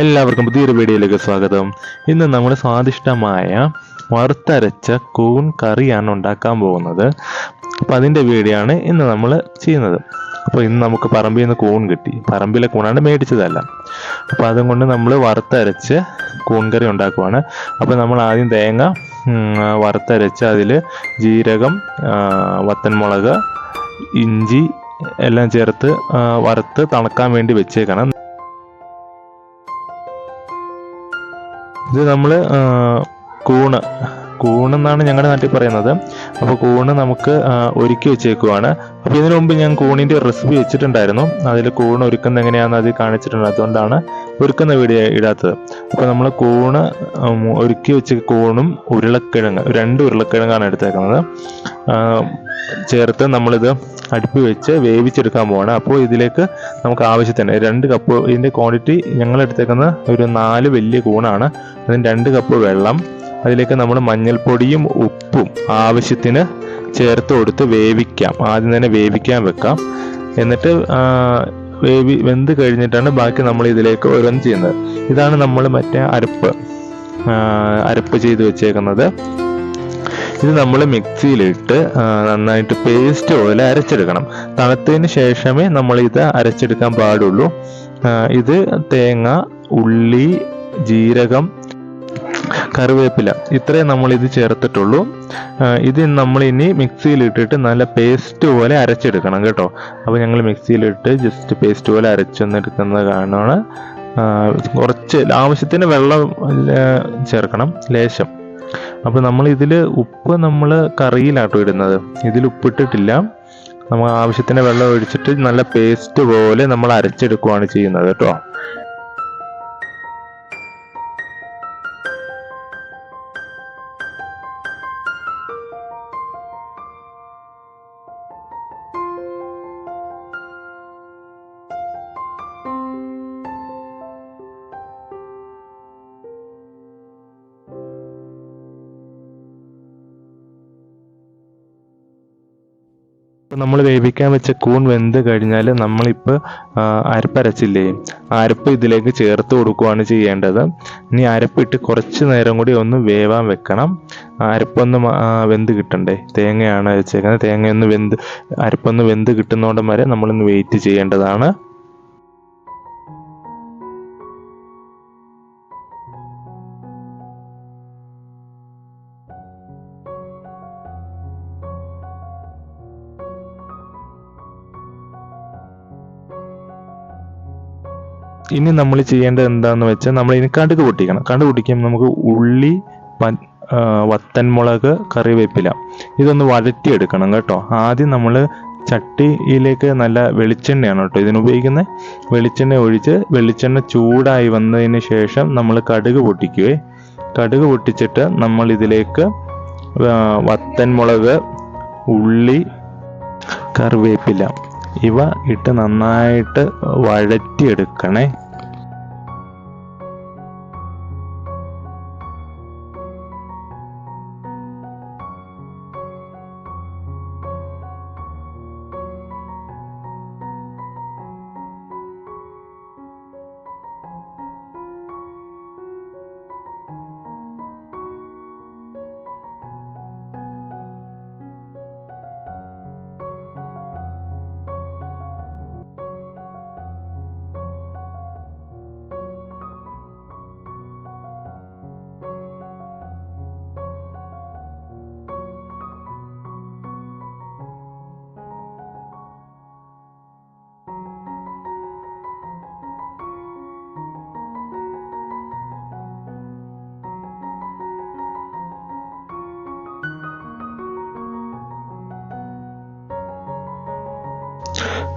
എല്ലാവർക്കും പുതിയൊരു വീഡിയോയിലേക്ക് സ്വാഗതം. ഇന്ന് നമ്മൾ സ്വാദിഷ്ടമായ വറുത്തരച്ച കൂൺ കറിയാണ് ഉണ്ടാക്കാൻ പോകുന്നത്. അപ്പോൾ അതിന്റെ വീഡിയോ ആണ് ഇന്ന് നമ്മൾ ചെയ്യുന്നത്. അപ്പോൾ ഇന്ന് നമുക്ക് പറമ്പിൽ നിന്ന് കൂൺ കിട്ടി. പറമ്പിലെ കൂണാണ് മേടിച്ചതല്ല. അപ്പോൾ അതും കൊണ്ട് നമ്മൾ വറുത്തരച്ച് കൂൺ കറി ഉണ്ടാക്കുവാണ്. അപ്പോൾ നമ്മൾ ആദ്യം തേങ്ങ വറുത്തരച്ച് അതിൽ ജീരകം വത്തൻമുളക് ഇഞ്ചി എല്ലാം ചേർത്ത് വറുത്ത് തണക്കാൻ വേണ്ടി വെച്ചേക്കണം. ഇത് നമ്മൾ കൂണ്. കൂണെന്നാണ് ഞങ്ങളുടെ നാട്ടിൽ പറയുന്നത്. അപ്പോൾ കൂണ് നമുക്ക് ഒരുക്കി വെച്ചേക്കുവാണ്. അപ്പോൾ ഇതിനു മുമ്പ് ഞാൻ കൂണിന്റെ റെസിപ്പി വെച്ചിട്ടുണ്ടായിരുന്നു. അതിൽ കൂണ് ഒരുക്കുന്ന എങ്ങനെയാണെന്ന് അത് കാണിച്ചിട്ടുണ്ട്. അതുകൊണ്ടാണ് ഒരുക്കുന്ന വീഡിയോ ഇടാത്തത്. അപ്പോൾ നമ്മൾ കൂണ് ഒരുക്കി വെച്ച കൂണും ഉരുളക്കിഴങ്ങ് രണ്ട് ഉരുളക്കിഴങ്ങാണ് എടുത്തേക്കുന്നത്. ചേർത്ത് നമ്മളിത് അടുപ്പ് വെച്ച് വേവിച്ചെടുക്കാൻ പോവാണ്. അപ്പോൾ ഇതിലേക്ക് നമുക്ക് ആവശ്യത്തിന് രണ്ട് കപ്പ് ഇതിന്റെ ക്വാണ്ടിറ്റി ഞങ്ങൾ എടുത്തേക്കുന്ന ഒരു നാല് വലിയ കൂണാണ്. അതിന് രണ്ട് കപ്പ് വെള്ളം അതിലേക്ക് നമ്മൾ മഞ്ഞൾപ്പൊടിയും ഉപ്പും ആവശ്യത്തിന് ചേർത്ത് കൊടുത്ത് വേവിക്കാം. ആദ്യം തന്നെ വേവിക്കാൻ വെക്കാം. എന്നിട്ട് വേവി വെന്ത് കഴിഞ്ഞിട്ടാണ് ബാക്കി നമ്മൾ ഇതിലേക്ക് ഓരോന്ന് ചെയ്യുന്നത്. ഇതാണ് നമ്മൾ മറ്റേ അരപ്പ് അരപ്പ് ചെയ്ത് വെച്ചേക്കുന്നത്. ഇത് നമ്മൾ മിക്സിയിലിട്ട് നന്നായിട്ട് പേസ്റ്റ് പോലെ അരച്ചെടുക്കണം. തണുത്തതിന് ശേഷമേ നമ്മൾ ഇത് അരച്ചെടുക്കാൻ പാടുള്ളൂ. ഇത് തേങ്ങ ഉള്ളി ജീരകം കറിവേപ്പില ഇത്രയും നമ്മൾ ഇത് ചേർത്തിട്ടുള്ളൂ ഇത് നമ്മൾ ഇനി മിക്സിയിലിട്ടിട്ട് നല്ല പേസ്റ്റ് പോലെ അരച്ചെടുക്കണം കേട്ടോ. അപ്പോൾ ഞങ്ങൾ മിക്സിയിലിട്ട് ജസ്റ്റ് പേസ്റ്റ് പോലെ അരച്ചെന്നെടുക്കുന്നത് കാണുകയാണ് കുറച്ച് ആവശ്യത്തിന് വെള്ളം ചേർക്കണം ലേശം. അപ്പോൾ നമ്മൾ ഇതിൽ ഉപ്പ് നമ്മൾ കറിയിലാട്ടോ ഇടുന്നത്. ഇതിൽ ഉപ്പിട്ടിട്ടില്ല. നമ്മൾ ആവശ്യത്തിന് വെള്ളം ഒഴിച്ചിട്ട് നല്ല പേസ്റ്റ് പോലെ നമ്മൾ അരച്ചെടുക്കുവാണ് ചെയ്യുന്നത് കേട്ടോ. നമ്മൾ വേവിക്കാൻ വെച്ച കൂൺ വെന്ത് കഴിഞ്ഞാൽ നമ്മളിപ്പോൾ അരപ്പരച്ചില്ലേ? അരപ്പ് ഇതിലേക്ക് ചേർത്ത് കൊടുക്കുകയാണ് ചെയ്യേണ്ടത്. ഇനി അരപ്പിട്ട് കുറച്ച് നേരം കൂടി ഒന്ന് വേവാൻ വെക്കണം. അരപ്പൊന്ന് വെന്ത് കിട്ടണ്ടേ? തേങ്ങയാണ് വെച്ചേക്കുന്നത് തേങ്ങയൊന്ന് വെന്ത് അരപ്പൊന്ന് വെന്ത് കിട്ടുന്നോടം വരെ നമ്മളൊന്ന് വെയിറ്റ് ചെയ്യേണ്ടതാണ്. ഇനി നമ്മൾ ചെയ്യേണ്ടത് എന്താണെന്ന് വെച്ചാൽ നമ്മൾ ഇനി കടുക് പൊട്ടിക്കണം. കടുക് പൊട്ടിക്കുമ്പോൾ നമുക്ക് ഉള്ളി വത്തൻമുളക് കറിവേപ്പില ഇതൊന്ന് വഴറ്റിയെടുക്കണം കേട്ടോ. ആദ്യം നമ്മൾ ചട്ടിയിലേക്ക് നല്ല വെളിച്ചെണ്ണയാണ് കേട്ടോ ഇതിനുപയോഗിക്കുന്നത് വെളിച്ചെണ്ണ ഒഴിച്ച് വെളിച്ചെണ്ണ ചൂടായി വന്നതിന് ശേഷം നമ്മൾ കടുക് പൊട്ടിക്കുകയെ കടുക് പൊട്ടിച്ചിട്ട് നമ്മൾ ഇതിലേക്ക് വത്തൻമുളക് ഉള്ളി കറിവേപ്പില ഇവ ഇട്ട് നന്നായിട്ട് വഴറ്റിയെടുക്കണേ.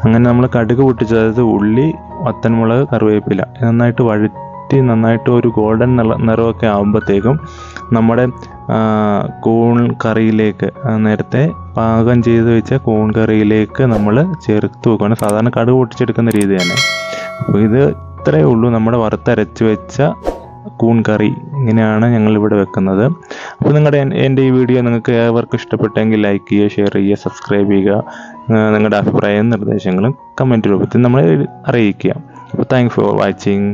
അങ്ങനെ നമ്മൾ കടുക് പൊട്ടിച്ചത് ഉള്ളി വത്തൻമുളക് കറിവേപ്പില നന്നായിട്ട് വഴറ്റി നന്നായിട്ട് ഒരു ഗോൾഡൻ നിറ നിറമൊക്കെ ആകുമ്പോഴത്തേക്കും നമ്മുടെ കൂൺ കറിയിലേക്ക് നേരത്തെ പാകം ചെയ്ത് വെച്ച കൂൺ കറിയിലേക്ക് നമ്മൾ ചേർത്ത് വെക്കുകയാണ് സാധാരണ കടുക് പൊട്ടിച്ചെടുക്കുന്ന രീതി തന്നെ. അപ്പോൾ ഇത് ഇത്രയേ ഉള്ളൂ. നമ്മുടെ വറുത്തരച്ച് വെച്ച കൂൺ കറി ഇങ്ങനെയാണ് ഞങ്ങളിവിടെ വെക്കുന്നത്. അപ്പോൾ നിങ്ങളുടെ എന്റെ ഈ വീഡിയോ നിങ്ങൾക്ക് ഏവർക്കും ഇഷ്ടപ്പെട്ടെങ്കിൽ ലൈക്ക് ചെയ്യുക ഷെയർ ചെയ്യുക സബ്സ്ക്രൈബ് ചെയ്യുക നിങ്ങളുടെ അഭിപ്രായവും നിർദ്ദേശങ്ങളും കമന്റ് രൂപത്തിൽ നമ്മളെ അറിയിക്കുക. അപ്പോൾ താങ്ക്സ് ഫോർ വാച്ചിങ്